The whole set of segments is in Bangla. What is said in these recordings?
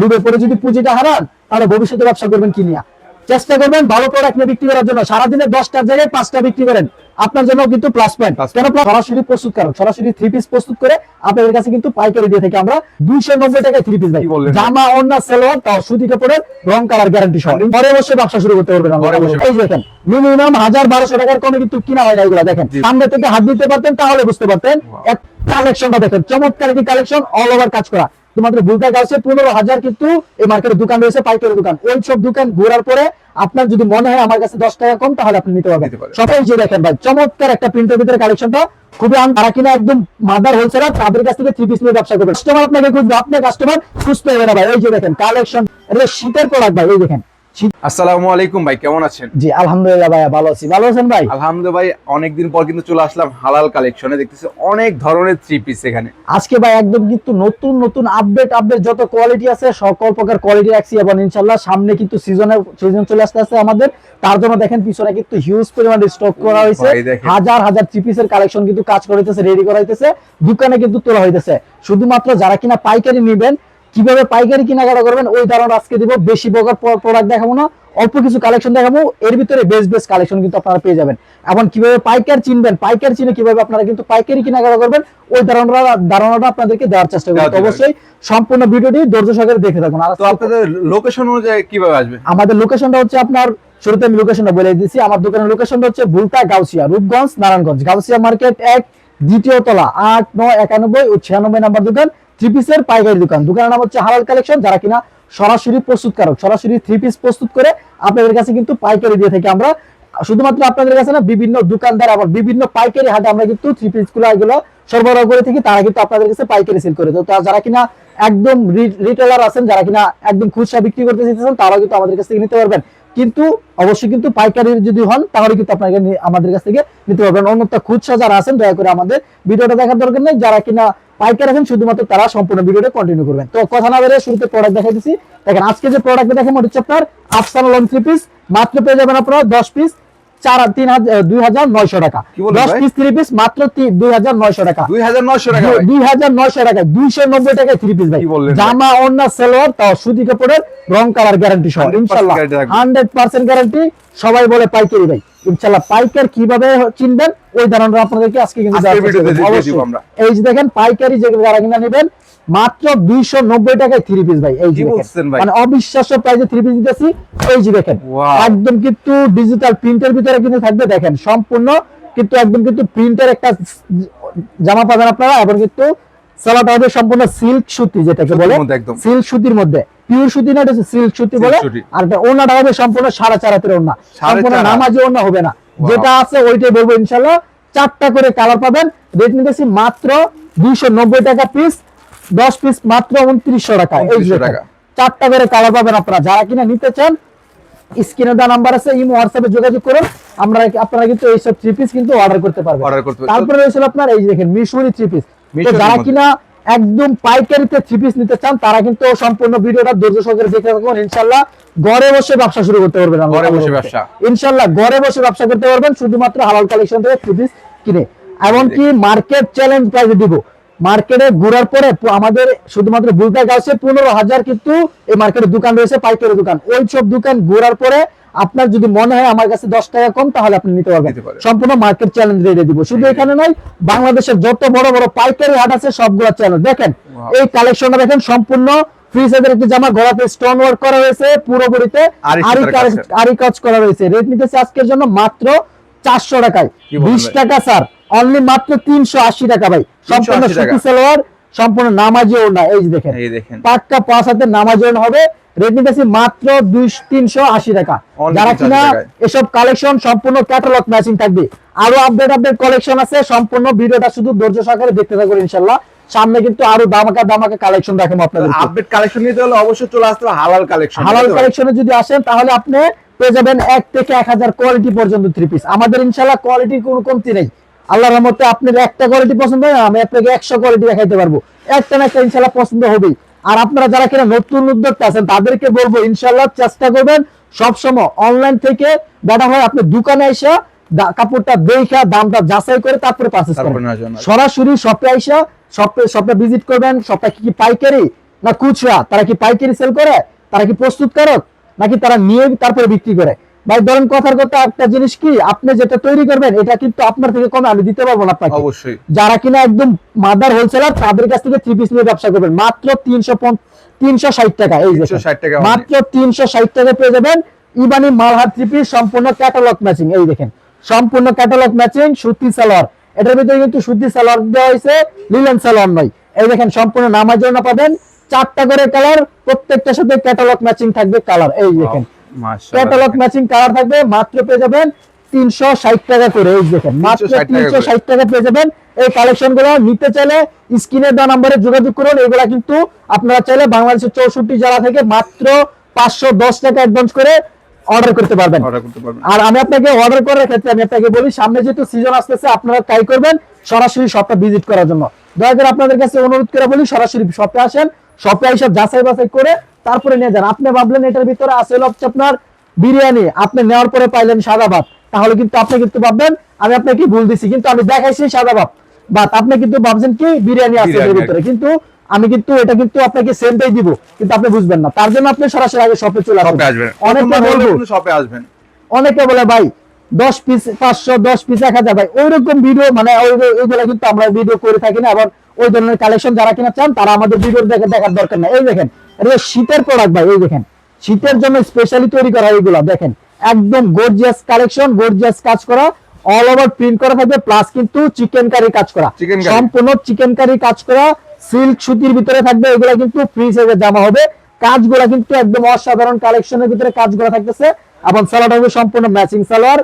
লুবে পরে যদি পুঁজিটা হারান তাহলে ভবিষ্যতে ব্যবসা করবেন কি নিয়ে? চেষ্টা করবেন ভালো প্রোডাক্ট নিয়ে বিক্রি করার জন্য। সারাদিনে দশটার জায়গায় পাঁচটা বিক্রি করেন। আপনার জন্য কিন্তু প্লাস পয়েন্ট কেন সরাসরি প্রস্তুত কারক সরাসরি থ্রি পিস প্রস্তুত করে আপনাদের কাছে কিন্তু পাইকারি দিয়ে থাকি আমরা। দুইশো নব্বই টাকায় থ্রি পিস ভাই। জামা অন্য সেলোয়ার তাও সুতি কাপড়ের রং কালার গ্যারান্টি সহ। ঘরে বসে ব্যবসা শুরু করতে পারবেন এই দেখেন মিনিমাম হাজার বারোশো টাকার কমে কিন্তু কিনা হয় না এগুলো দেখেন। সামনে থেকে হাত দিতে পারতেন তাহলে বুঝতে পারতেন। কালেকশনটা দেখেন। চমৎকার একটি কালেকশন অল ওভার কাজ করা। তোমাদের বুলতা গাছে পনেরো হাজার কিন্তু এই মার্কেটে দোকান রয়েছে পাইকারি দোকান। ওই সব দোকান ঘোরার পরে আপনার যদি মনে হয় আমার কাছে দশ টাকা কম তাহলে আপনি নিতে পারবেন। সবাই যে দেখেন ভাই চমৎকার একটা প্রিন্টের ভিতরে কালেকশনটা খুবই তারা কিনা একদম মাদার হোলসেলার তাদের কাছ থেকে থ্রি পিস নিয়ে ব্যবসা করবে কাস্টমার আপনাকে খুঁজবে আপনার কাস্টমার সুস্থ হবে না ভাই। এই যে দেখেন কালেকশন এটা শীতের প্রোডাক্ট ভাই এই দেখেন। আসসালামু আলাইকুম ভাই কেমন আছেন? জি আলহামদুলিল্লাহ ভাই ভালো আছি। ভালো আছেন ভাই? আলহামদুলিল্লাহ ভাই অনেকদিন পর কিন্তু চলে আসলাম হালাল কালেকশনে দেখতেছি অনেক ধরনের থ্রি পিস এখানে। আজকে ভাই একদম কিন্তু নতুন নতুন আপডেট আপডেট যত কোয়ালিটি আছে সকল প্রকার কোয়ালিটি রাখছি এবং ইনশাল্লাহ সামনে কিন্তু সিজনের সিজন চলে আসতে আসতে আমাদের তার জন্য দেখেন পিছনে কিন্তু হিউজ পরিমাণে স্টক করা হয়েছে। হাজার হাজার থ্রি পিসের কালেকশন কিন্তু কাজ করা হইতেছে রেডি করা হইতেছে দোকানে কিন্তু তোলা হইতেছে। শুধুমাত্র যারা কিনা পাইকারি নেবেন কীভাবে পাইকারি কেনাকাটা করবেন ওই ধারণা আজকে দিব। বেশি বকার প্রোডাক্ট দেখাবো না অল্প কিছু কালেকশন দেখাবো। এর ভিতরে বেস্ট বেস্ট কালেকশন কিন্তু আপনারা পেয়ে যাবেন। এখন কীভাবে পাইকার চিনবেন পাইকার চিনে কীভাবে আপনারা কিন্তু পাইকারি কেনাকাটা করবেন ওই ধারণাটা ধারণাটা আপনাদেরকে দেওয়ার চেষ্টা করব। অবশ্যই সম্পূর্ণ ভিডিওটি ধৈর্য সহকারে দেখে থাকুন। আর আপনাদের লোকেশন অনুযায়ী কীভাবে আসবে? আমাদের লোকেশনটা হচ্ছে আপনার শুরুতে আমি লোকেশনটা বলে দিচ্ছি আমার দোকানের লোকেশনটা হচ্ছে ভুলতা গাউসিয়া রূপগঞ্জ নারায়ণগঞ্জ। গাউসিয়া মার্কেট এক দ্বিতীয় তলা আট নয় একানব্বই ও ছিয়ানব্বই নাম্বার দোকান। থ্রি পিসের পাইকারি দোকান। দোকানের নাম হচ্ছে হালাল কালেকশন যারা কিনা সরাসরি প্রস্তুতকারক, সরাসরি থ্রি পিস প্রস্তুত করে আপনাদের কাছে কিন্তু পাইকারি দিয়ে থাকি আমরা। শুধুমাত্র আপনাদের কাছে না, বিভিন্ন দোকানদার আবার বিভিন্ন পাইকারি হাটে আমরা কিন্তু থ্রি পিসগুলো এগুলো সরবরাহ করে থাকি, তারা কিন্তু আপনাদের কাছে পাইকারি সেল করে তো যারা কিনা একদম রিটেলার আছেন, যারা কিনা একদম খুচরা বিক্রি করতে চাইতেছেন, তারাও কিন্তু আমাদের কাছ থেকে নিতে পারবেন। কিন্তু অবশ্যই কিন্তু পাইকারি যদি হন, তাহলে কিন্তু আপনাকে আমাদের কাছ থেকে নিতে পারবেন। অন্যটা খুচরা যারা আছেন, দয়া করে আমাদের ভিডিওটা দেখার দরকার নেই। যারা কিনা পাইকার আছেন শুধুমাত্র তারা সম্পূর্ণ ভিডিওটা কন্টিনিউ করবেন। তো কথা না বেরে শুরুতে প্রোডাক্ট দেখাই দিচ্ছি দেখেন আজকে যে প্রোডাক্ট দেখেন হচ্ছে আপনার আফসান লং থ্রি পিস মাত্র পেয়ে যাবেন আপনারা দশ পিস চার তিন দুই হাজার নয়শো টাকা। দশ ভাই? পিস থ্রি পিস মাত্র দুই হাজার নয়শো টাকা। দুই হাজার নয়শো টাকা দুই হাজার নয়শো টাকা দুইশো নব্বই টাকায় থ্রি পিস ভাই। কি বললেন ভাই? জামা অন্য সেলোয়ার তাও সুতি কাপড়ের রং কালার গ্যারান্টি সহ। ইনশাল্লাহ। হান্ড্রেড পার্সেন্ট গ্যারান্টি সবাই বলে পাইকারি ভাই। ইনশাল্লাহ পাইকার কীভাবে চিনবেন ওই ধারণা আপনাদেরকে আজকে কিন্তু। এই যে দেখেন পাইকারি যে যারা কিনা নেবেন মাত্র দুইশো নব্বই টাকায় থ্রি পিস ভাই এই যে? মানে অবিশ্বাস্য প্রাইসে থ্রি পিস দিতেছি। এই যে দেখেন একদম কিন্তু ডিজিটাল প্রিন্টের ভিতরে কিন্তু থাকবে দেখেন সম্পূর্ণ কিন্তু একদম কিন্তু প্রিন্টের একটা জামা পাবেন আপনারা এবং কিন্তু হবে সম্পূর্ণ সিল্ক সুতি যেটাকে বলে। সিল্ক সুতির মধ্যে। পিওর সুতি না এটা সিল্ক সুতি বলে। আর এটা ওনাটা হবে সম্পূর্ণ সাড়ে চার হাতের ওনা সম্পূর্ণ নামাজি ওনা হবে না। যেটা আছে ওইটাই বলব ইনশাল্লাহ। চারটা করে কালার পাবেন। রেট নিতেছি মাত্র দুইশো নব্বই টাকা পিস দশ পিস মাত্র উনত্রিশশো টাকা। এই যে 2900 দেখেন। টাকা। চারটা করে কালার পাবেন আপনারা। যারা কিনা নিতে চান স্ক্রিনে দেওয়া নাম্বার আছে ইমো হোয়াটসঅ্যাপে যোগাযোগ করুন। আমরা আপনারা কিন্তু এইসব থ্রি পিস কিন্তু অর্ডার করতে পারবেন। তারপরে আপনার এই দেখেন মিশরি থ্রি পিস যারা কিনা একদম পাইকারিতে থ্রি পিস নিতে চান তারা কিন্তু সম্পূর্ণ ভিডিওটা ধৈর্য সহকারে দেখে থাকুন ইনশাল্লাহ ঘরে বসে ব্যবসা শুরু করতে পারবেন ঘরে বসে ব্যবসা। ইনশাল্লাহ ঘরে বসে ব্যবসা করতে পারবেন শুধুমাত্র হালাল কালেকশন থেকে থ্রি পিস কিনে। এমনকি মার্কেট চ্যালেঞ্জ প্রাইসে দিব। মার্কেটে ঘুরার পরে আমাদের শুধুমাত্র বুলতা গাছে পনেরো হাজার কিন্তু এই মার্কেটের দোকান রয়েছে পাইকারি দোকান। ওই সব দোকান ঘোরার পরে আপনার যদি মনে হয় আমার কাছে দশ টাকা কম তাহলে আপনি নিতে পারবেন। সম্পূর্ণ মার্কেট চ্যালেঞ্জ রেটে দিব। শুধু এখানে নয় বাংলাদেশের যত বড় বড় পাইকারি হাট আছে সবগুলো চ্যালেঞ্জ দেখেন এই কালেকশনটা দেখেন সম্পূর্ণ ফ্রি সাইজের একটি জামা গলাতে স্টোন ওয়ার্ক করা হয়েছে পুরোপুরিতে আরি আরি কাজ- কাজ। আরি কাজ করা রয়েছে রেট নিতেছে আজকের জন্য মাত্র চারশো টাকায়। বিশ টাকা স্যার অনলি মাত্র তিনশো আশি টাকা ভাই। সম্পূর্ণ সুতি সালোয়ার সম্পূর্ণ এই দেখেন। পাক্কা পাঁচ হাতের নামাজি ওড়না হবে। রেট নিতেছি মাত্র দুই তিনশো আশি টাকা। যারা কিনা এসব কালেকশন সম্পূর্ণ ক্যাটালগ ম্যাচিং থাকবে। আরও আপডেট আপডেট কালেকশন আছে সম্পূর্ণ ভিডিওটা শুধু ধৈর্য সহকারে দেখতে থাকুন ইনশাল্লাহ সামনে কিন্তু আরও দামাকা দামাকা কালেকশন দেখাবো আপনাদের আপডেট কালেকশন নিতে হলে অবশ্যই চলে আসতে হবে হালাল কালেকশন হালাল কালেকশনে যদি আসেন তাহলে আপনি পেয়ে যাবেন এক থেকে এক হাজার কোয়ালিটি পর্যন্ত থ্রি পিস আমাদের ইনশাল্লাহ কোয়ালিটির কোনো কমতি নেই। আল্লাহর রহমতে আপনার একটা কোয়ালিটি পছন্দ হয় আমি আপনাকে একশো কোয়ালিটি দেখাইতে পারব। একটা না একটা ইনশাল্লাহ পছন্দ হবেই। আর আপনারা যারা কিনা নতুন উদ্যোক্তা আছেন তাদেরকে বলব ইনশাল্লাহ চেষ্টা করবেন সবসময় অনলাইন থেকে দেখা হয় আপনি দোকানে এসে কাপড়টা দেখা দামটা যাচাই করে তারপরে নেওয়ার জন্য। সরাসরি শপে আইসা শপে শপে ভিজিট করবেন শপে কি কি পাইকারি না খুচরা তারা কি পাইকারি সেল করে তারা কি প্রস্তুত প্রস্তুতকারক নাকি তারা নিয়ে তারপরে বিক্রি করে ভাই ধরেন কথার কথা একটা জিনিস কি? আপনি যেটা তৈরি করবেন এটা কিন্তু আপনার থেকে কমে আমি দিতে পারব না আপনাকে। অবশ্যই। যারা কিনা একদম মাদার হোলসেলার তাদের কাছ থেকে থ্রি পিস নিয়ে ব্যবসা করবেন। মাত্র তিনশো তিনশো ষাট টাকা এই যে টাকা মাত্র তিনশো ষাট টাকা পেয়ে যাবেন ইবানি মালহার থ্রি পিস সম্পূর্ণ ক্যাটালগ ম্যাচিং এই দেখেন। সম্পূর্ণ ক্যাটালগ ম্যাচিং সুতি সালোয়ার। এটার ভিতরে কিন্তু সুতি সালোয়ার দেওয়া হয়েছে লিলেন সালোয়ার নয়। এই দেখেন সম্পূর্ণ নামার জন্য পাবেন। চারটা করে কালার প্রত্যেকটার সাথে ক্যাটালগ ম্যাচিং থাকবে কালার এই দেখেন। ক্যাটালগ ম্যাচিং কালার থাকবে মাত্র পেয়ে যাবেন তিনশো ষাট টাকা করে এই দেখেন মাত্র তিনশো ষাট টাকা পেয়ে যাবেন। এই কালেকশনগুলো নিতে চাইলে স্ক্রিনের দেওয়া নাম্বারে যোগাযোগ করুন এগুলা কিন্তু আপনারা চাইলে বাংলাদেশের চৌষট্টি জেলা থেকে মাত্র পাঁচশো দশ টাকা অ্যাডভান্স করে অর্ডার করতে পারবেন। অর্ডার করতে পারবেন। আর আমি আপনাকে অর্ডার করার ক্ষেত্রে আমি আপনাকে বলি সামনে যেহেতু সিজন আসতেছে আপনারা ট্রাই করবেন সরাসরি শপটা ভিজিট করার জন্য। দয়া করে আপনাদের কাছে অনুরোধ করে বলি সরাসরি শপে আসেন শপে যাচাই বাছাই করে তারপরে নিয়ে যান। আপনি ভাবলেন এটার ভিতরে হচ্ছে আপনার বিরিয়ানি। আপনি নেওয়ার পরে পাইলেন সাদা ভাত। তাহলে কিন্তু আপনি কিন্তু ভাববেন আমি আপনাকে ভুল দিছি কিন্তু আমি দেখাইছি সাদা ভাত। ভাত আপনি কিন্তু ভাবছেন কি বিরিয়ানি আছে এর ভিতরে। কিন্তু আমি কিন্তু এটা কিন্তু আপনাকে সেমটাই দিব কিন্তু আপনি বুঝবেন না। তার জন্য আপনি সরাসরি আগে শপে চলে আসবেন। অনেকে বলব শপে আসবেন। অনেকে বলে ভাই দশ পিস পাঁচশো দশ পিস এক হাজার। ভাই ওইরকম ভিডিও মানে ওই- ওইগুলো কিন্তু আমরা ভিডিও করে থাকি না এবং ওই ধরনের কালেকশন যারা কিনা চান তারা আমাদের ভিডিও দেখে দেখার দরকার নাই। এই দেখেন এটা শীতের প্রোডাক্ট ভাই এই দেখেন। শীতের জন্য স্পেশালি তৈরি করা এইগুলো দেখেন। একদম গর্জিয়াস কালেকশন গর্জিয়াস কাজ করা অল ওভার প্রিন্ট করা থাকবে প্লাস কিন্তু চিকেন কারি কাজ করা। সম্পূর্ণ চিকেন কারি কাজ করা সিল্ক সুতির ভিতরে থাকবে এগুলো কিন্তু ফ্রি সাইজের জামা হবে। কাজগুলো কিন্তু একদম অসাধারণ কালেকশনের ভিতরে কাজগুলো থাকতেছে। এবং সালোয়ার হবে সম্পূর্ণ ম্যাচিং সালোয়ার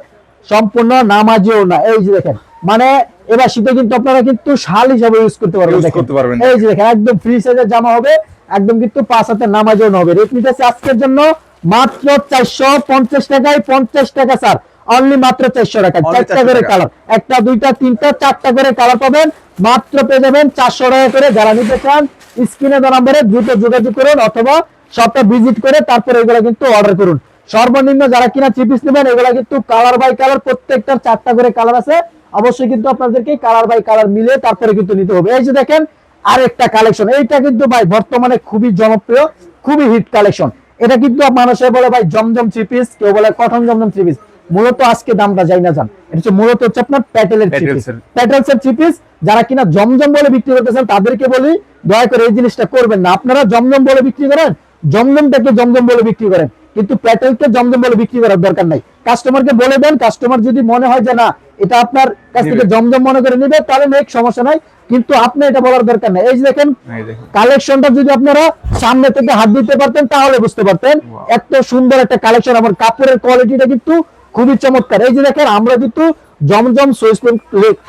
সম্পূর্ণ নামাজিও না। এই যে দেখেন মানে এবার শীতে কিন্তু আপনারা কিন্তু শাল হিসাবে ইউজ করতে পারবেন করতে পারবেন। এই যে দেখেন একদম ফ্রি সাইজের জামা হবে একদম কিন্তু পাঁচ হাতে নামাজিও হবে। রেট নিতেছে আজকের জন্য মাত্র চারশো পঞ্চাশ টাকায় পঞ্চাশ টাকা স্যার অনলি মাত্র চারশো টাকা চারটা করে কালার একটা দুইটা তিনটা চারটা করে কালার পাবেন। মাত্র পেয়ে যাবেন চারশো টাকা করে। যারা নিতে চান স্ক্রিনে দেওয়া নাম্বারে দ্রুত যোগাযোগ করুন অথবা সবটা ভিজিট করে তারপরে এগুলো কিন্তু অর্ডার করুন। সর্বনিম্ন যারা কিনা চিপিস নেবেন এগুলো কিন্তু কালার বাই কালার প্রত্যেকটার চারটা করে কালার আছে। অবশ্যই কিন্তু আপনাদেরকে কালার বাই কালার মিলে তারপরে কিন্তু নিতে হবে। এই যে দেখেন আরেকটা কালেকশন এইটা কিন্তু ভাই বর্তমানে খুবই জনপ্রিয় খুবই হিট কালেকশন এটা কিন্তু মানুষে বলে ভাই জমজম থ্রি পিস কেউ বলে কটন জমজম থ্রি পিস মূলত আজকে দামটা যাই না জান এটা হচ্ছে মূলত হচ্ছে আপনার প্যাটেলের। প্যাটেলসের থ্রি পিস যারা কিনা জমজম বলে বিক্রি করতেছেন তাদেরকে বলি দয়া করে এই জিনিসটা করবেন না। আপনারা জমজম বলে বিক্রি করেন জমজমটাকে জমজম বলে বিক্রি করেন। কিন্তু প্যাটেলকে জমজম বলে বিক্রি করার দরকার নাই। কাস্টমারকে বলে দেন কাস্টমার যদি মনে হয় যে না এটা আপনার কাছ থেকে জমজম মনে করে নিবে তাহলে নেক সমস্যা নাই। কিন্তু আপনি এটা বলার দরকার নাই। এই যে দেখুন কালেকশনটা যদি আপনারা সামনে থেকে হাত দিতে পারতেন তাহলে বুঝতে পারতেন। এত সুন্দর একটা কালেকশন আমার কাপড়ের কোয়ালিটিটা কিন্তু খুবই চমৎকার। এই যে দেখেন আমরা কিন্তু জমজম সুইচ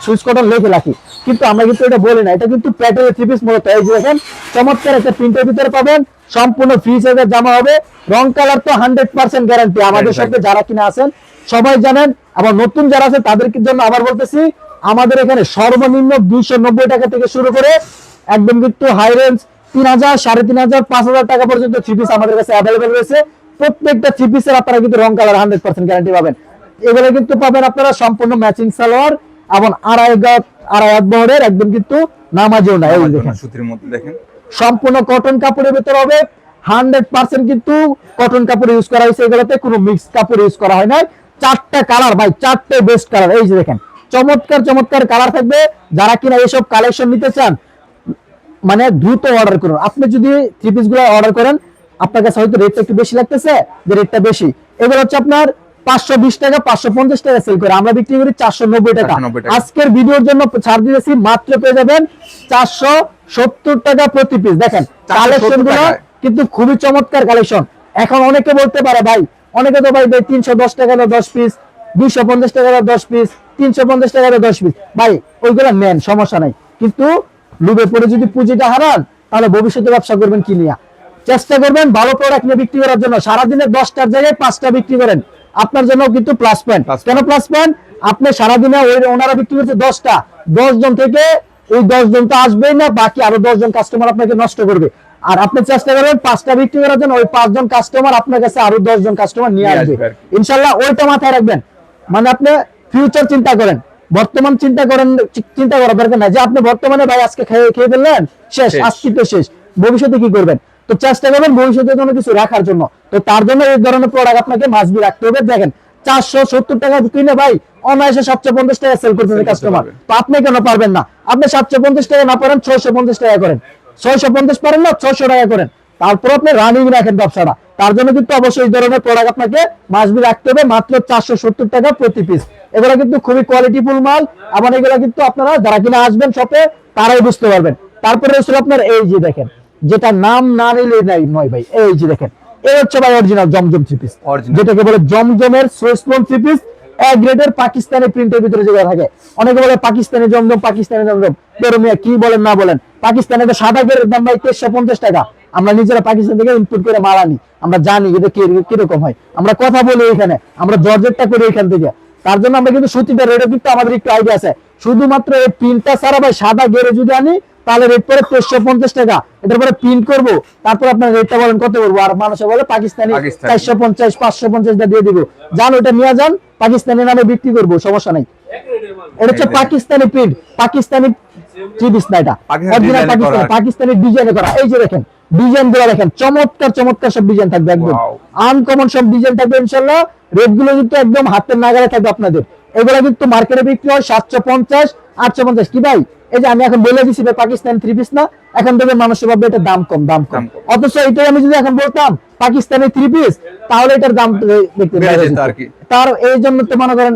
সুইচ কটন লিখে রাখি। কিন্তু আমরা কিন্তু এটা বলি না এটা কিন্তু প্যাটেলের থ্রি পিস মূলত। এই যে দেখেন চমৎকার একটা প্রিন্টের ভিতরে পাবেন সম্পূর্ণ ফ্রি সাইজের জামা হবে। রং কালার তো হান্ড্রেড পার্সেন্ট গ্যারান্টি আমাদের সাথে যারা কিনা আছেন সবাই জানেন আবার নতুন যারা আছে তাদের জন্য আবার বলতেছি আমাদের এখানে সর্বনিম্ন দুইশো নব্বই টাকা থেকে শুরু করে একদম কিন্তু হাই রেঞ্জ তিন হাজার সাড়ে তিন হাজার পাঁচ হাজার টাকা পর্যন্ত থ্রি পিস আমাদের কাছে অ্যাভেলেবেল রয়েছে। প্রত্যেকটা থ্রি পিসের আপনারা কিন্তু রং কালার হান্ড্রেড পার্সেন্ট গ্যারান্টি পাবেন। এগুলো কিন্তু পাবেন আপনারা সম্পূর্ণ ম্যাচিং সালোয়ার এবং আড়াই গজ আড়াই হাত বহরের একদম কিন্তু নামাজেও না এই দেখেন। সুতির মধ্যে দেখেন। সম্পূর্ণ কটন কাপড়ের ভিতর হবে। হান্ড্রেড পার্সেন্ট কিন্তু কটন কাপড় ইউজ করা হয়েছে এগুলোতে কোনো মিক্স কাপড় ইউজ করা হয় নাই। চারটা কালার ভাই চারটে বেস্ট কালার এই যে দেখেন চমৎকার চমৎকার কালার থাকবে। যারা কিনা এইসব কালেকশন নিতে চান মানে দ্রুত অর্ডার করুন। আপনি যদি থ্রি পিসগুলো অর্ডার করেন আপনার কাছে হয়তো রেটটা একটু বেশি লাগতেছে যে রেটটা বেশি। এগুলো হচ্ছে আপনার পাঁচশো বিশ টাকা পাঁচশো পঞ্চাশ টাকা সেল করে। আমরা বিক্রি করি চারশো নব্বই টাকা। 490 টাকা। আজকের ভিডিওর জন্য ছাড় দিয়েছি মাত্র পেয়ে যাবেন চারশো সত্তর টাকা প্রতি পিস দেখেন 470 কালেকশনগুলো কিন্তু খুবই চমৎকার কালেকশন এখন অনেকে বলতে পারে ভাই অনেকে তো ভাই তিনশো দশ টাকা দশ পিস দুইশো পঞ্চাশ টাকা দশ পিস তিনশো পঞ্চাশ টাকা দশ পিস ভাই ওইগুলো নেন সমস্যা নাই। কিন্তু লুবে পরে যদি পুঁজিটা হারান তাহলে ভবিষ্যতে ব্যবসা করবেন কি নিয়ে? চেষ্টা করবেন ভালো প্রোডাক্ট নিয়ে বিক্রি করার জন্য। সারাদিনে দশটার জায়গায় পাঁচটা বিক্রি করেন। আপনার জন্য কিন্তু প্লাস পয়েন্ট কেন প্লাস পয়েন্ট আপনি সারাদিনে ওই ওনারা বিক্রি করছে দশটা। দশ জন থেকে ওই দশ জন তো আসবেই না বাকি আরও জন কাস্টমার আপনাকে নষ্ট করবে। আর আপনি চেষ্টা করবেন পাঁচটা বিক্রি করার জন্য ওই পাঁচজন কাস্টমার আপনার কাছে আরও দশ জন কাস্টমার নিয়ে আসবে। ইনশাল্লাহ ওইটা মাথায় রাখবেন। মানে আপনি ফিউচার চিন্তা করেন। বর্তমান চিন্তা করেন চিন্তা করার দরকার নাই। যে আপনি বর্তমানে ভাই আজকে খেয়ে খেয়ে ফেললেন শেষ শেষ। আজকে তো শেষ। ভবিষ্যতে কি করবেন? তো চেষ্টা করবেন ভবিষ্যতে কোনো কিছু রাখার জন্য। তো তার জন্য এই ধরনের প্রোডাক্ট আপনাকে মাসবি রাখতে হবে। দেখেন চারশো সত্তর টাকা কিনে ভাই অনায়াসে সাতশো পঞ্চাশ টাকা সেল করতেছে করতে কাস্টমার তো আপনি কেন পারবেন না? আপনি সাতশো পঞ্চাশ টাকা না পারেন ছয়শো পঞ্চাশ টাকা করেন। ছয়শো পঞ্চাশ পারেন না ছয়শো টাকা করেন। তারপর আপনি রানিং রাখেন ব্যবসাটা। তার জন্য কিন্তু অবশ্যই এই ধরনের প্রোডাক্ট আপনাকে মাসবি রাখতে হবে মাত্র চারশো সত্তর টাকা প্রতি পিস এগুলো কিন্তু খুবই কোয়ালিটিফুল মাল। আবার এগুলো কিন্তু আপনারা যারা কিনা আসবেন শপে তারাই বুঝতে পারবেন। তারপরে আপনার এই যে দেখেন যেটা নাম না নিলে নাই নয় ভাই। এই যে দেখেন এই হচ্ছে ভাই অরিজিনাল জমজম থ্রি পিস যেটাকে বলে জমজমের সুইসপন থ্রি পিস এক গ্রেডের পাকিস্তানি প্রিন্টের ভিতরে যেগুলো থাকে। অনেকে বলে পাকিস্তানি জমজম পাকিস্তানি জমজম। বেরো মিয়া কি বলেন না বলেন? পাকিস্তানের সাদা গ্রেডের দাম ভাই তেইশশো পঞ্চাশ টাকা। আমরা নিজেরা পাকিস্তান থেকে ইনপুট করে মাল আনি। আমরা জানি এটা কি কীরকম হয়। আমরা কথা বলি এখানে। আমরা জর্জেটটা করি এখান থেকে। তার জন্য আমরা কিন্তু সুতিটা রেটে কিন্তু আমাদের একটু আইডিয়া আছে। শুধুমাত্র এই প্রিন্টটা ছাড়া ভাই সাদা গেরে যদি আনি তাহলে রেট পরে তেইশশো পঞ্চাশ টাকা। এটার পরে প্রিন্ট করব তারপর আপনার রেটটা বলেন কত করব আর মানুষে বলে পাকিস্তানি। চারশো পঞ্চাশ পাঁচশো পঞ্চাশ দিয়ে দিব। যান ওটা নিয়ে যান পাকিস্তানি নামে বিক্রি করব সমস্যা নাই। এটা হচ্ছে পাকিস্তানি প্রিন্ট পাকিস্তানি চিবিস না এটা। অরিজিনাল পাকিস্তানি পাকিস্তানি ডিজাইনে করা। এই যে দেখেন ডিজাইনগুলো দেখেন চমৎকার চমৎকার সব ডিজাইন থাকবে একদম। Wow. আনকমন সব ডিজাইন থাকবে ইনশাল্লাহ। রেটগুলো কিন্তু একদম হাতের নাগালে থাকবে আপনাদের। এগুলো কিন্তু মার্কেটে বিক্রি হয় সাতশো পঞ্চাশ আটশো পঞ্চাশ। কি ভাই? এই যে আমি এখন বলে ভাই পাকিস্তান থ্রি পিস না এখন দেখবেন মানুষের ভাববে এটা দাম কম দাম কম। অথচ এটাই আমি যদি এখন বলতাম পাকিস্তানি থ্রি পিস তাহলে এটার দাম দেখতে। তার এই জন্য তো মনে করেন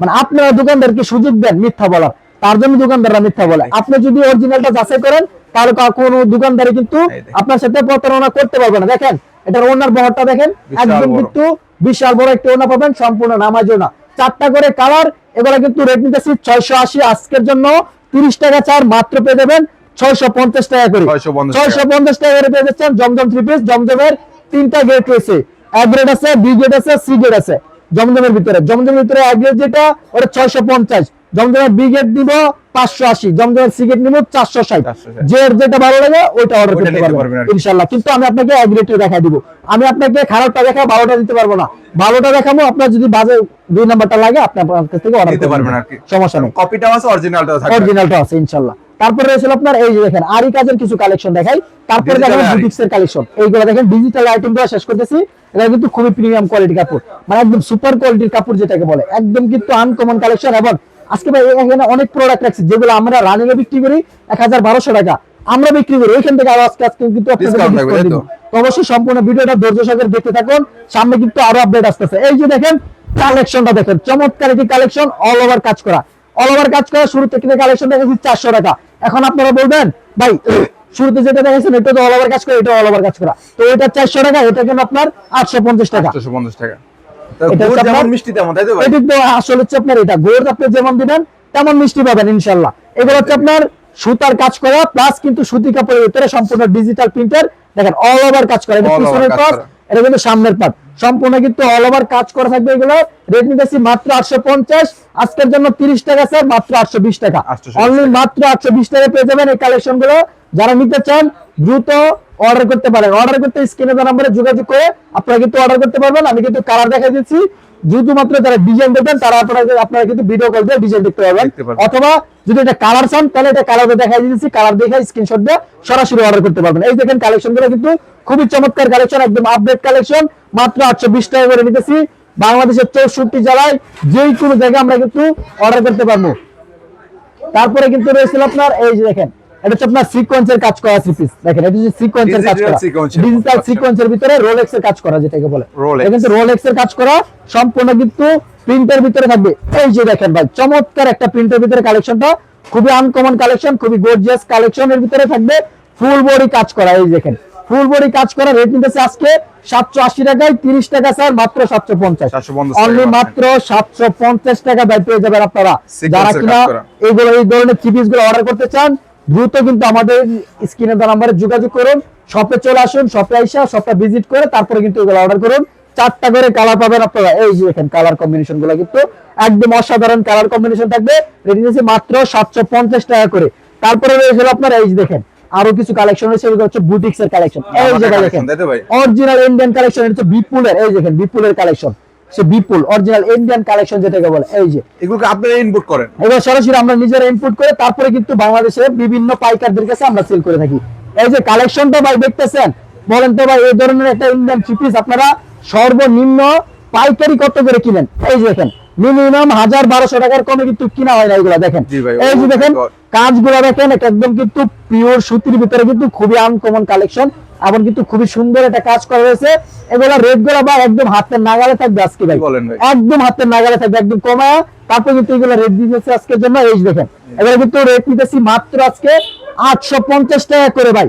মানে আপনারা দোকানদারকে সুযোগ দেন মিথ্যা বলার। তার জন্য দোকানদাররা মিথ্যা বলে। আপনি যদি অরিজিনালটা যাচাই করেন তাহলে কোনো দোকানদারি কিন্তু আপনার সাথে প্রতারণা করতে পারবে না। দেখেন এটার ওনার বহরটা দেখেন একদম। কিন্তু বিশাল বড় একটা ওনা পাবেন সম্পূর্ণ নামাজও না চারটা করে কালার এগুলো কিন্তু নিতেছি ছয়শো আশি আজকের জন্য। তিরিশ টাকা চার মাত্র পেয়ে যাবেন ছয়শো পঞ্চাশ টাকা করে। ছয়শো ছয়শো পঞ্চাশ টাকা করে পেয়ে যাচ্ছেন জমজম থ্রি পিস জমজমের তিনটা গেট রয়েছে। এক গ্রেড আছে বি গ্রেড আছে সি গ্রেড আছে। জমজমের ভিতরে। জমজমের ভিতরে এক গ্রেড যেটা ওটা ছয়শো পঞ্চাশ। জমজমের বি গ্রেড দিব পাঁচশো আশি। জমজমের সি গ্রেড নিব চারশো ষাট। 460 যে যেটা ভালো লাগে ওইটা অর্ডার করতে পারবেন কি। ইনশাল্লাহ কিন্তু আমি আপনাকে এক দেখাই দিব। আমি আপনাকে খারাপটা দেখা ভালোটা দিতে পারব না। ভালোটা দেখাবো আপনার যদি বাজে দুই নাম্বারটা লাগে আপনি আপনার কাছ থেকে অর্ডার দিতে পারবেন আর কি। সমস্যা নেই। কপিটাও আছে অরিজিনালটাও থাকবে। অরিজিনালটা আছে ইনশাল্লাহ তারপরে রয়েছে আপনার এই যে দেখেন আরি কাজের কিছু কালেকশন দেখাই। তারপরে দেখেন বুটিক্স এর কালেকশন এইগুলো দেখেন ডিজিটাল আইটেমগুলো শেষ করতেছি। এটা কিন্তু খুবই প্রিমিয়াম কোয়ালিটি কাপড়। মানে একদম সুপার কোয়ালিটির কাপড় যেটাকে বলে। একদম কিন্তু আনকমন কালেকশন এবং আজকে ভাই এখানে অনেক প্রোডাক্ট রাখছি যেগুলো আমরা রানিং এ বিক্রি করি এক হাজার বারোশো টাকা। আমরা বিক্রি করি ওইখান থেকে আরও আজকে আজকে কিন্তু অবশ্যই সম্পূর্ণ ভিডিওটা ধৈর্য সহকারে দেখতে থাকুন। সামনে কিন্তু আরও আপডেট আসতেছে। এই যে দেখেন কালেকশনটা দেখেন। চমৎকার একটি কালেকশন অল ওভার কাজ করা। অল ওভার কাজ করা শুরু থেকে কালেকশন দেখেছি চারশো টাকা। এখন আপনারা বলবেন ভাই শুরুতে যেটা দেখেছেন এটা তো অল ওভার কাজ করা এটা অল ওভার কাজ করা। তো এটা চারশো টাকা এটা কিন্তু আপনার? আটশো পঞ্চাশ টাকা। 850 টাকা। এটা তো আসলে হচ্ছে আপনার এটা। গোড় আপনি যেমন দিবেন তেমন মিষ্টি পাবেন ইনশাল্লাহ এগুলো হচ্ছে আপনার সুতার কাজ করা প্লাস কিন্তু সুতি কাপড়ের ভিতরে সম্পূর্ণ ডিজিটাল প্রিন্টার দেখেন অল ওভার কাজ করা। এটা পিছনের এটা কিন্তু সামনের পাট সম্পূর্ণ কিন্তু অল ওভার কাজ করা থাকবে এগুলো। রেট নিতেছি মাত্র আটশো পঞ্চাশ আজকের জন্য তিরিশ টাকা স্যার মাত্র আটশো বিশ টাকা। অনলি মাত্র আটশো বিশ টাকা পেয়ে যাবেন এই কালেকশনগুলো যারা নিতে চান দ্রুত অর্ডার করতে পারেন। অর্ডার করতে স্ক্রিনে দেওয়া নাম্বারে যোগাযোগ করে আপনারা কিন্তু অর্ডার করতে পারবেন। আমি কিন্তু কালার দেখাই দিচ্ছি। শুধুমাত্র যারা ডিজাইন দেখবেন তারা আপনারা আপনারা কিন্তু ভিডিও কল দিয়ে ডিজাইন দেখতে পারবেন। অথবা যদি এটা কালার চান তাহলে এটা কালার দেখাই দিচ্ছি। কালার দেখে স্ক্রিনশট দিয়ে সরাসরি অর্ডার করতে পারবেন। এই দেখেন কালেকশনগুলো কিন্তু খুবই চমৎকার কালেকশন একদম আপডেট কালেকশন মাত্র আটশো বিশ টাকা করে নিতেছি। বাংলাদেশের চৌষট্টি জেলায় যে কোনো জায়গায় আমরা কিন্তু অর্ডার করতে পারব। তারপরে কিন্তু রয়েছিল আপনার এই যে দেখেন এটা হচ্ছে আপনার সিকোয়েন্সের কাজ করা থ্রি পিস দেখেন এটা হচ্ছে সিকোয়েন্সের কাজ করা। এর ডিজিটাল কাজ করা। সিকোয়েন্সের ভিতরে রোলেক্স এর কাজ করা যেটাকে বলে। Rolex। রোলেক্স এর কাজ করা সম্পূর্ণ কিন্তু প্রিন্টের ভিতরে থাকবে। এই যে দেখেন ভাই চমৎকার একটা প্রিন্টের ভিতরে কালেকশনটা খুবই আনকমন কালেকশন খুবই গর্জিয়াস কালেকশনের ভিতরে থাকবে। ফুল বডি কাজ করা এই দেখেন। ফুল বডি কাজ করা রেট নিতেছে আজকে সাতশো আশি টাকায় তিরিশ টাকা স্যার মাত্র সাতশো পঞ্চাশ। অনলি মাত্র। সাতশো পঞ্চাশ টাকা ব্যয় পেয়ে যাবেন আপনারা। যারা কিনা এইগুলো এই ধরনের চিপিসগুলো অর্ডার করতে চান দ্রুত কিন্তু আমাদের স্ক্রিনে দেওয়া নাম্বারে যোগাযোগ করুন। শপে চলে আসুন শপে আইসা শপটা ভিজিট করে তারপরে কিন্তু এগুলো অর্ডার করুন। চারটা করে কালার পাবেন আপনারা। এই যে দেখেন কালার কম্বিনেশনগুলো কিন্তু একদম অসাধারণ কালার কম্বিনেশন থাকবে। রেডি মাত্র সাতশো পঞ্চাশ টাকা করে। তারপরে রয়েছে আপনার এই যে দেখেন আরও কিছু কালেকশন রয়েছে এগুলো হচ্ছে বুটিক্স এর কালেকশন এই collection, দেখেন? অরিজিনাল ইন্ডিয়ান কালেকশন এটা হচ্ছে বিপুলের এই দেখেন বিপুলের কালেকশন সে বিপুল অরিজিনাল ইন্ডিয়ান কালেকশন যেটাকে বলে এই যে। এগুলোকে আপনারা ইনপুট করেন। এবার সরাসরি আমরা নিজেরা ইনপুট করে তারপরে কিন্তু বাংলাদেশের বিভিন্ন পাইকারদের কাছে আমরা সেল করে থাকি। এই যে কালেকশনটা ভাই দেখতেছেন বলেন তো ভাই এই ধরনের একটা ইন্ডিয়ান থ্রি পিস আপনারা সর্বনিম্ন পাইকারি কত করে কিনেন? এই যে দেখেন মিনিমাম হাজার বারোশো টাকার কমে কিন্তু কিনা হয় না এগুলা দেখেন। এই যে দেখেন. কাজগুলো দেখেন এটা একদম কিন্তু পিওর সুতির ভিতরে কিন্তু খুবই আনকমন কালেকশন এবং কিন্তু খুবই সুন্দর একটা কাজ করা হয়েছে। এগুলো রেটগুলো বা একদম হাতের নাগালে থাকবে আজকে ভাই? একদম হাতের নাগালে থাকবে একদম কমায়। তারপর কিন্তু এগুলো রেট দিতেছে আজকের জন্য এই দেখেন। এগুলো কিন্তু রেট নিতেছি মাত্র আজকে আটশো পঞ্চাশ টাকা করে ভাই।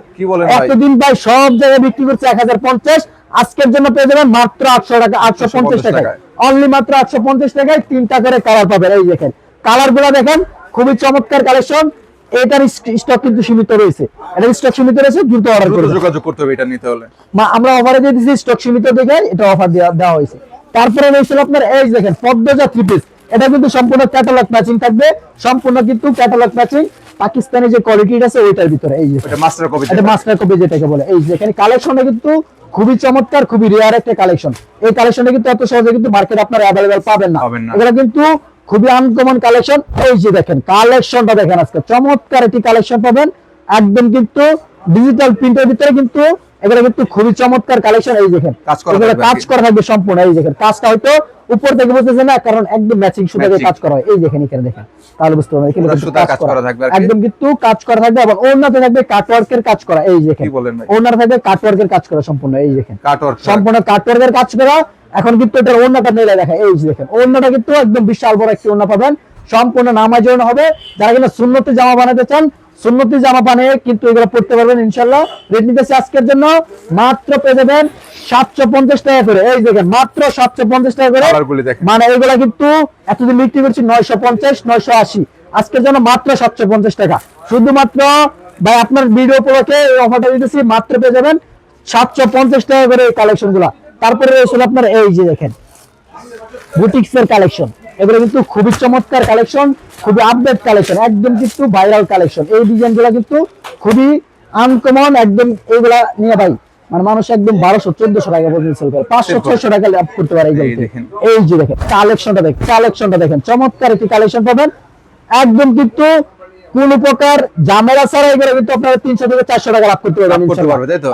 এতদিন ভাই সব জায়গায় বিক্রি করছে এক হাজার পঞ্চাশ। আজকের জন্য পেয়ে যাবেন মাত্র আটশো টাকা আটশো পঞ্চাশ 850 টাকায়। টাকায়। অনলি মাত্র আটশো পঞ্চাশ টাকায় তিনটা করে কালার পাবেন এই দেখেন। কালারগুলা দেখেন খুবই চমৎকার কালেকশন এটার স্টক কিন্তু সীমিত রয়েছে। এটার স্টক সীমিত রয়েছে দ্রুত অর্ডার করবেন যোগাযোগ করতে হবে এটা নিতে হলে। মা আমরা অফারে দিয়ে দিচ্ছি স্টক সীমিত দেখে এটা অফার দেওয়া হয়েছে। তারপরে রয়েছে আপনার এই দেখেন পদ্মজা থ্রি পিস এটা কিন্তু সম্পূর্ণ ক্যাটালগ ম্যাচিং থাকবে। সম্পূর্ণ কিন্তু ক্যাটালগ ম্যাচিং পাকিস্তানি যে কোয়ালিটি আছে ওইটার ভিতরে এই যে। এটা মাস্টার কপি এটা মাস্টার কপি যেটাকে বলে। এই যে এখানে কালেকশনটা কিন্তু খুবই চমৎকার খুবই রেয়ার একটা কালেকশন এই কালেকশনটা কিন্তু এত সহজে কিন্তু মার্কেট আপনারা অ্যাভেলেবেল পাবেন না। এগুলো কিন্তু খুবই আনকমন কালেকশন এই যে দেখেন কালেকশনটা দেখেন আজকে। চমৎকার একটি কালেকশন পাবেন। একদম কিন্তু ডিজিটাল প্রিন্টের ভিতরে কিন্তু এগুলো কিন্তু খুবই চমৎকার কালেকশন এই দেখেন কাজ করা থাকবে সম্পূর্ণ। এই দেখেন কাজটা হয়তো উপর থেকে বুঝতেছে না কারণ একদম ম্যাচিং সুতা দিয়ে কাজ করা হয়। এই দেখেন এখানে দেখেন। তাহলে বুঝতে পারবেন এখানে কিন্তু কাজ করা। থাকবে একদম কিন্তু কাজ করা থাকবে এবং ওনাতে থাকবে কাটওয়ার্কের কাজ করা। এই দেখেন। কি বলেন ভাই? ওনার থাকবে কাটওয়ার্কের কাজ করা সম্পূর্ণ এই দেখেন। কাটওয়ার্ক সম্পূর্ণ কাটওয়ার্কের কাজ করা। এখন কিন্তু এটার ওন্নাটা নিলে দেখা এই দেখেন। ওন্নাটা কিন্তু একদম বিশাল বড় একটি ওন্না পাবেন। সম্পূর্ণ নামাজ জন্য হবে। যারা কিনা সুন্নতি জামা বানাতে চান সুন্নতি জামা পানে কিন্তু এগুলো পড়তে পারবেন ইনশাল্লাহ রেট নিতেছি আজকের জন্য মাত্র পেয়ে যাবেন সাতশো পঞ্চাশ টাকা করে। এই দেখেন মাত্র সাতশো পঞ্চাশ টাকা করে। মানে এগুলা কিন্তু এতদিন বিক্রি করছি নয়শো পঞ্চাশ নয়শো আশি। আজকের জন্য মাত্র সাতশো পঞ্চাশ টাকা। শুধুমাত্র ভাই আপনার ভিডিও উপলক্ষে এই অফারটা দিতেছি মাত্র পেয়ে যাবেন সাতশো পঞ্চাশ টাকা করে এই কালেকশনগুলা। তারপরে আপনার এই যে দেখেন বুটিক্স এর কালেকশন এগুলো কিন্তু খুবই চমৎকার কালেকশন খুবই আপডেট কালেকশন একদম কিন্তু ভাইরাল কালেকশন এই ডিজাইনগুলা কিন্তু খুবই আনকমন একদম এইগুলা নিয়ে ভাই মানে মানুষ একদম বারোশো চোদ্দশো টাকা পর্যন্ত সেল করে পাঁচশো। ছয়শো টাকা লাভ করতে পারে এইগুলো এই দেখেন। এই যে দেখেন কালেকশনটা দেখেন কালেকশনটা দেখেন চমৎকার একটি কালেকশন পাবেন একদম কিন্তু কোন প্রকার ঝামেলা কিন্তু আপনারা তিনশো থেকে চারশো টাকা লাভ করতে পারবেন?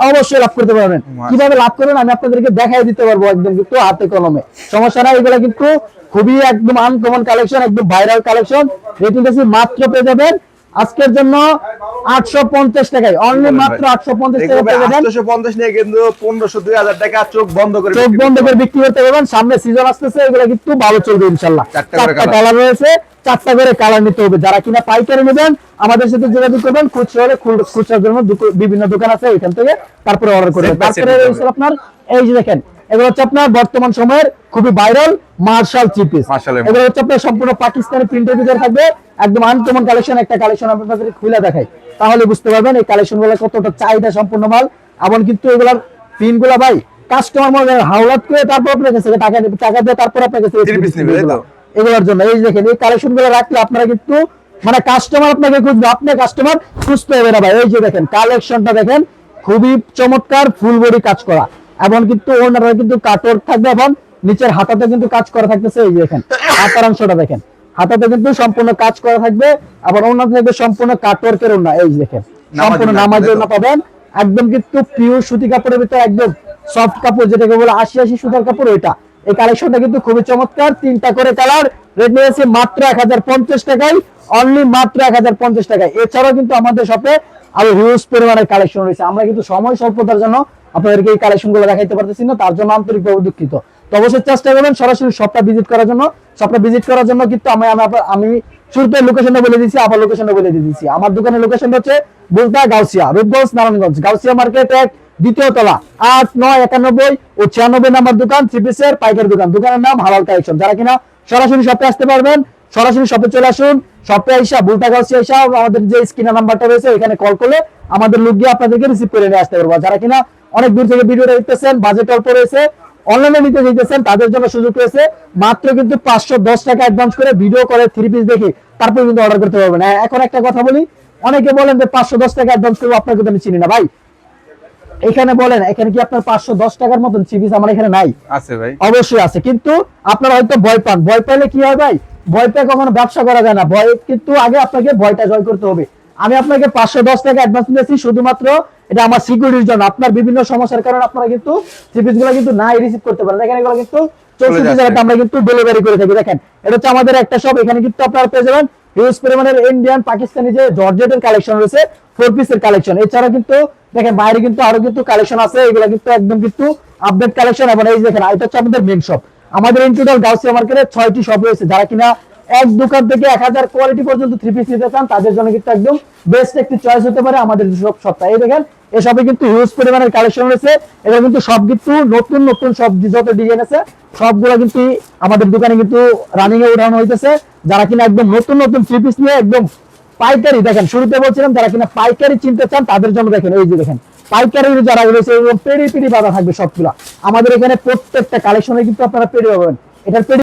অবশ্যই লাভ করতে পারবেন। কীভাবে লাভ করবেন আমি আপনাদেরকে দেখাই দিতে পারব একদম কিন্তু হাতে কলমে। সমস্যা নাই এগুলো কিন্তু খুবই একদম আনকমন কালেকশন একদম ভাইরাল কালেকশন রেটিং আছে মাত্র পেয়ে যাবেন। আজকের জন্য আটশো পঞ্চাশ টাকায়। অনলি মাত্র আটশো পঞ্চাশ টাকা পঞ্চাশ নিয়ে কিন্তু পনেরোশো দুই হাজার টাকা চোখ বন্ধ করে চোখ বন্ধ করে বিক্রি করতে পারবেন। সামনে সিজন আসতেছে এগুলো কিন্তু ভালো চলবে ইনশাল্লাহ। চারটা। কালার রয়েছে। চারটা করে কালার নিতে হবে। যারা কিনা পাইকারি নেবেন আমাদের সাথে যোগাযোগ করবেন। খুচরা হলে খুচরার জন্য বিভিন্ন দোকান আছে এখান থেকে তারপরে অর্ডার করবেন। তারপরে। আপনার এই যে দেখেন এগুলো হচ্ছে আপনার বর্তমান সময়ের খুবই ভাইরাল মার্শাল চিপিস এগুলো হচ্ছে আপনার সম্পূর্ণ পাকিস্তানি প্রিন্টের ভিতরে থাকবে। একদম আনকমন কালেকশন একটা কালেকশন আপনাদের খুলে দেখাই। তাহলে বুঝতে পারবেন এই কালেকশনগুলো কতটা চাহিদা সম্পূর্ণ মাল। এমন কিন্তু এগুলার পিনগুলা ভাই কাস্টমার মনে হাওলাত করে তারপর আপনার কাছে টাকা টাকা দিয়ে তারপর আপনার কাছে এগুলোর জন্য। এই দেখেন এই কালেকশনগুলো রাখলে আপনারা কিন্তু মানে কাস্টমার আপনাকে খুঁজবে আপনার কাস্টমার খুঁজতে হবে না ভাই। এই যে দেখেন কালেকশনটা দেখেন খুবই চমৎকার ফুল বডি কাজ করা। এবং কিন্তু ওনারা কিন্তু কাটর থাকবে এবং নিচের হাতাতে কিন্তু কাজ করা থাকতেছে। এই যে দেখেন হাতার অংশটা দেখেন। হাতাতে কিন্তু সম্পূর্ণ কাজ করা থাকবে আবার ওনার থাকবে সম্পূর্ণ কাটওয়ার্কের ওনা এই দেখেন সম্পূর্ণ নামাজের তাই পাবেন। একদম কিন্তু পিওর সুতি কাপড়ের ভিতরে একদম সফট কাপড় যেটাকে বলে আশি আশি সুতার কাপড় ওইটা। এই কালেকশনটা কিন্তু খুবই চমৎকার। তিনটা করে কালার। রেট নিয়েছে মাত্র এক হাজার পঞ্চাশ টাকায়। অনলি মাত্র এক হাজার পঞ্চাশ টাকায়। এছাড়াও কিন্তু আমাদের শপে আরও হিউজ পরিমাণের কালেকশন রয়েছে। আমরা কিন্তু সময় স্বল্পতার জন্য আপনাদেরকে এই কালেকশনগুলো দেখাইতে পারতেছি না, তার জন্য আন্তরিকভাবে দুঃখিত। তো অবশ্যই চেষ্টা করবেন সরাসরি শপটা ভিজিট করার জন্য। শপটা ভিজিট করার জন্য কিন্তু আমি আমি আমি শুরুতে লোকেশনটা বলে দিচ্ছি আবার লোকেশনটা বলে দিচ্ছি আমার দোকানের লোকেশনটা হচ্ছে বুলতা গাউসিয়া, রূপগঞ্জ, নারায়ণগঞ্জ। গাউসিয়া মার্কেট এক দ্বিতীয় তলা, আট, নয়, একানব্বই ও ছিয়ানব্বই নাম্বার দোকান, থ্রি পিসের পাইকারি দোকান। দোকানের নাম হালাল কালেকশন। যারা কিনা সরাসরি শপে আসতে পারবেন, সরাসরি শপে চলে আসুন, শপে আইসা বুলতা গাউসিয়া আইসা, আমাদের যে স্ক্রিনের নাম্বারটা রয়েছে, এখানে কল করলে আমাদের লোক গিয়ে আপনাদেরকে রিসিভ করে নিয়ে আসতে পারব। যারা কিনা অনেক দূর থেকে ভিডিওটা দেখতেছেন বাজেট অল্প রয়েছে অনলাইনে নিতে চাইতেছেন, তাদের জন্য সুযোগ রয়েছে, মাত্র কিন্তু পাঁচশো দশ টাকা অ্যাডভান্স করে ভিডিও করে থ্রি পিস দেখে তারপর কিন্তু অর্ডার করতে পারবেন। এখন একটা কথা বলি, অনেকে বলেন যে পাঁচশো দশ টাকা অ্যাডভান্স করব, আপনাকে তো আমি চিনি না। ভাই এখানে বলেন এখানে কি আপনার পাঁচশো দশ টাকার মতন চিপিস আমার এখানে নাই? আছে ভাই। অবশ্যই আছে কিন্তু আপনারা হয়তো ভয় পান। ভয় পাইলে কি হয় ভাই? ভয় পেয়ে কখনো ব্যবসা করা যায় না। ভয় কিন্তু আগে আপনাকে ভয়টা জয় করতে হবে। আমি আপনাকে পাঁচশো দশ টাকা অ্যাডভান্স দিয়েছি শুধুমাত্র এটা আমার সিকিউরিটির জন্য। আপনার বিভিন্ন সমস্যার কারণে আপনারা কিন্তু থ্রি পিসগুলো কিন্তু নাই রিসিভ করতে পারেন। এখানে এগুলো কিন্তু চৌষট্টি। জায়গাতে আমরা কিন্তু ডেলিভারি করে থাকি। দেখেন এটা হচ্ছে আমাদের একটা শপ এখানে কিন্তু আপনারা পেয়ে যাবেন হিউজ পরিমাণের ইন্ডিয়ান পাকিস্তানি যে জর্জেটের কালেকশন রয়েছে ফোর পিসের কালেকশন এছাড়া কিন্তু দেখেন বাইরে কিন্তু আরও কিন্তু কালেকশন আছে, এগুলো কিন্তু একদম কিন্তু আপডেট কালেকশন এবং এই দেখেন, এটা হচ্ছে আমাদের মেন শপ আমাদের ইন টোটাল গাউসিয়া মার্কেটে ছয়টি শপ রয়েছে, যারা কিনা এক দোকান থেকে এক হাজার কোয়ালিটি পর্যন্ত থ্রি পিস নিতে চান, তাদের জন্য কিন্তু একদম বেস্ট একটি চয়েস হতে পারে আমাদের সব সপ্তাহে দেখেন এসবে কিন্তু হিউজ পরিমাণের কালেকশন রয়েছে এটা কিন্তু সব কিন্তু নতুন নতুন সব যত ডিজাইন আছে সবগুলো কিন্তু আমাদের দোকানে কিন্তু রানিং এ উঠানো হইতেছে। যারা কিনা একদম নতুন নতুন থ্রি পিস নিয়ে একদম পাইকারি দেখেন, শুরুতে বলছিলাম, যারা কিনা পাইকারি চিনতে চান, তাদের জন্য দেখেন, এই যে দেখেন পাইকারি যারা রয়েছে পেড়ি পেড়ি বাধা থাকবে সবগুলা। আমাদের এখানে প্রত্যেকটা কালেকশনে কিন্তু আপনারা পেড়ি পাবেন। এটার পেড়ি